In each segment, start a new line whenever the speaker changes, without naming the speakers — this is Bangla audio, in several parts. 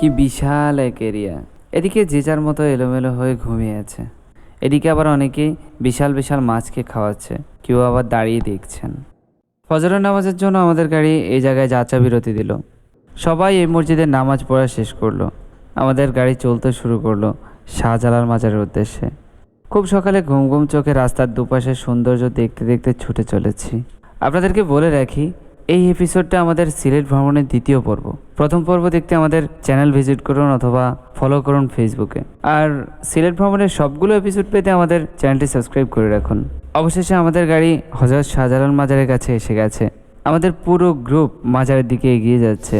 কি বিশাল এক এরিয়া। এদিকে যে যার মতো এলোমেলো হয়ে ঘুমিয়ে আছে। এদিকে আবার অনেকেই বিশাল বিশাল মাছকে খাওয়াচ্ছে, কেউ আবার দাঁড়িয়ে দেখছেন। ফজরের নামাজের জন্য আমাদের গাড়ি এই জায়গায় যাত্রা বিরতি দিল। সবাই এই মসজিদে নামাজ পড়া শেষ করল। আমাদের গাড়ি চলতে শুরু করল শাহজালাল মাজারের উদ্দেশ্যে। খুব সকালে ঘুম ঘুম চোখে রাস্তার দুপাশে সৌন্দর্য দেখতে দেখতে ছুটে চলেছি। আপনাদেরকে বলে রাখি এই এপিসোডটা আমাদের সিলেট ভ্রমণের দ্বিতীয় পর্ব। প্রথম পর্ব দেখতে আমাদের চ্যানেল ভিজিট করুন অথবা ফলো করুন ফেসবুকে আর সিলেট ভ্রমণের সবগুলো এপিসোড পেতে আমাদের চ্যানেলটি সাবস্ক্রাইব করে রাখুন। অবশেষে আমাদের গাড়ি হজরত শাহজালাল মাজারের কাছে এসে গেছে। আমাদের পুরো গ্রুপ মাজারের দিকে এগিয়ে যাচ্ছে।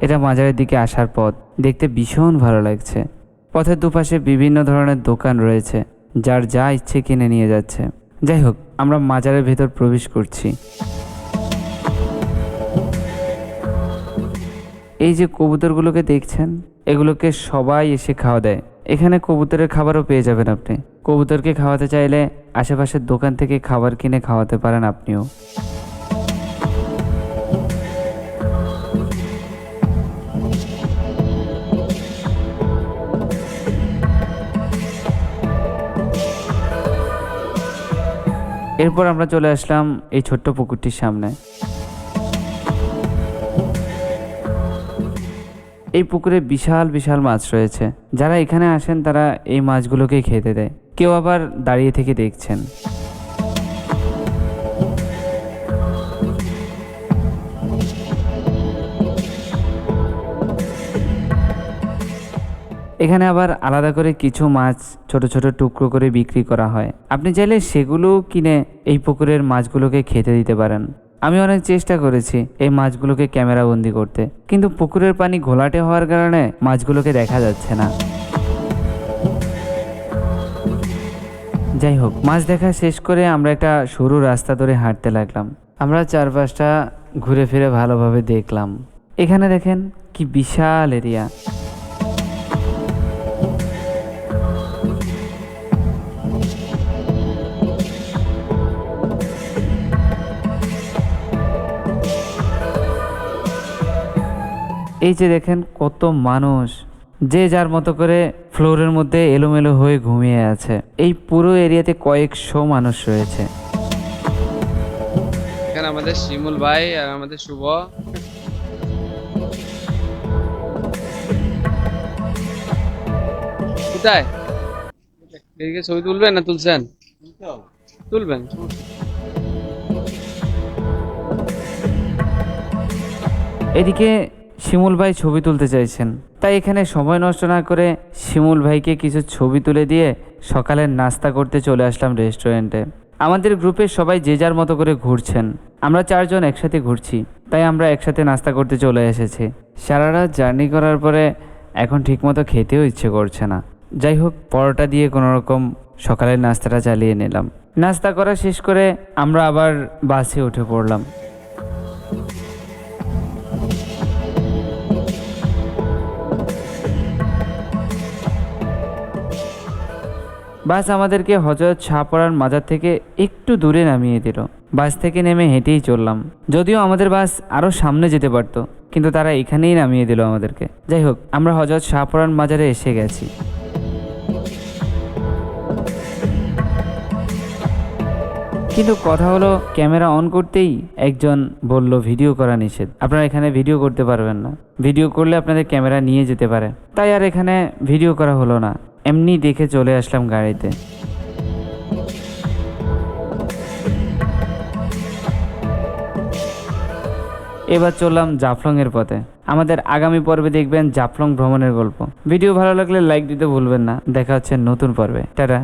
এটা মাজারের দিকে আসার পথ। দেখতে ভীষণ ভালো লাগছে। পথের দুপাশে বিভিন্ন ধরনের দোকান রয়েছে, যার যা ইচ্ছে কিনে নিয়ে যাচ্ছে। যাই হোক, আমরা মাজারের ভেতর প্রবেশ করছি। এই যে কবুতরগুলোকে দেখছেন, এগুলোকে সবাই এসে খাওয়া দেয়। এখানে কবুতরের খাবারও পেয়ে যাবেন আপনি। কবুতরকে খাওয়াতে চাইলে আশেপাশের দোকান থেকে খাবার কিনে খাওয়াতে পারেন আপনিও। এরপর আমরা চলে আসলাম এই ছোট্ট পুকুরটির সামনে। এই পুকুরে বিশাল বিশাল মাছ রয়েছে। যারা এখানে আসেন তারা এই মাছগুলোকে খেতে দেয়। কেউ আবার দাঁড়িয়ে থেকে দেখছেন। এখানে আবার আলাদা করে কিছু মাছ ছোট ছোট টুকরো করে বিক্রি করা হয়। আপনি চাইলে সেগুলো কিনে এই পুকুরের মাছগুলোকে খেতে দিতে পারেন। আমি অনেক চেষ্টা করেছি এই মাছগুলোকে ক্যামেরা বন্দি করতে। কিন্তু পুকুরের পানি ঘোলাটে হওয়ার কারণে মাছগুলোকে দেখা যাচ্ছে না। যাই হোক, মাছ দেখা শেষ করে আমরা একটা সরু রাস্তা ধরে হাঁটতে লাগলাম। আমরা চারপাশটা ঘুরে ফিরে ভালোভাবে দেখলাম। এখানে দেখেন কি বিশাল এরিয়া। এই যে দেখেন কত মানুষ যে যার মতো করে ফ্লোরের মধ্যে এলোমেলো হয়ে ঘুমিয়ে আছে। এই পুরো এরিয়াতে কয়েকশো মানুষ রয়েছে।
এখানে আমাদের শিমুল ভাই আর আমাদের শুভ। কোথায়? এদিকে ছবি তুলবেন না তুলছেন? তুলবেন।
এদিকে শিমুল ভাই ছবি তুলতে চাইছেন। তাই এখানে সময় নষ্ট না করে শিমুল ভাইকে কিছু ছবি তুলে দিয়ে সকালের নাস্তা করতে চলে আসলাম রেস্টুরেন্টে। আমাদের গ্রুপের সবাই যে যার মতো করে ঘুরছেন। আমরা চারজন একসাথে ঘুরছি, তাই আমরা একসাথে নাস্তা করতে চলে এসেছি। সারা রাত জার্নি করার পরে এখন ঠিকমতো খেতেও ইচ্ছে করছে না। যাই হোক, পরোটা দিয়ে কোনো রকম সকালের নাস্তাটা চালিয়ে নিলাম। নাস্তা করা শেষ করে আমরা আবার বাসে উঠে পড়লাম। বাস আমাদেরকে হজরত শাহপড়ার মাজার থেকে একটু দূরে নামিয়ে দিল। বাস থেকে নেমে হেঁটেই চললাম। যদিও আমাদের বাস আরও সামনে যেতে পারতো, কিন্তু তারা এখানেই নামিয়ে দিল আমাদেরকে। যাই হোক, আমরা হজরত শাহপড়ার মাজারে এসে গেছি। কিন্তু কথা হলো, ক্যামেরা অন করতেই একজন বলল, ভিডিও করা নিষেধ। আপনারা এখানে ভিডিও করতে পারবেন না। ভিডিও করলে আপনাদের ক্যামেরা নিয়ে যেতে পারে। তাই আর এখানে ভিডিও করা হলো না। এমনি দেখে চলে আসলাম গাড়িতে। এবার চললাম জাফলং এর পথে। আমাদের আগামী পর্বে দেখবেন জাফলং ভ্রমণের গল্প। ভিডিও ভালো লাগলে লাইক দিতে ভুলবেন না। দেখা হচ্ছে নতুন পর্বে। টাটা।